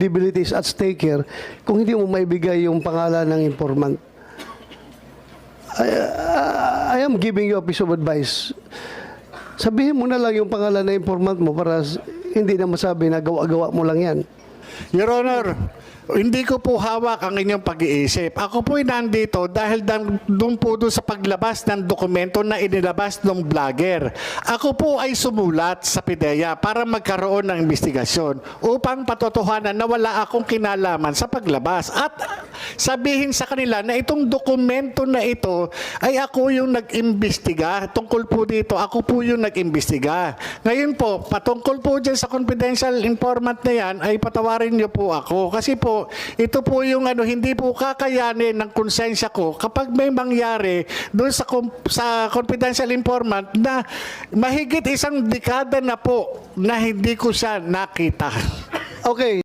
credibility is at stake here kung hindi mo maibigay yung pangalan ng informant. I, I am giving you a piece of advice. Sabihin mo na lang yung pangalan ng informant mo para hindi na masabi na gawa-gawa mo lang yan. Your Honor, hindi ko po hawak ang inyong pag-iisip. Ako po'y nandito dahil doon po doon sa paglabas ng dokumento na inilabas ng vlogger. Ako po ay sumulat sa PIDEA para magkaroon ng investigasyon upang patotohanan na wala akong kinalaman sa paglabas. At sabihin sa kanila na itong dokumento na ito ay ako yung nag-imbestiga. Tungkol po dito, ako po yung nag-imbestiga. Ngayon po, patungkol po dyan sa confidential informant na yan, ay patawarin niyo po ako. Kasi po, ito po yung ano, hindi po kakayanin ng konsensya ko kapag may mangyari doon sa, sa confidential informant na mahigit isang dekada na po na hindi ko siya nakita. Okay.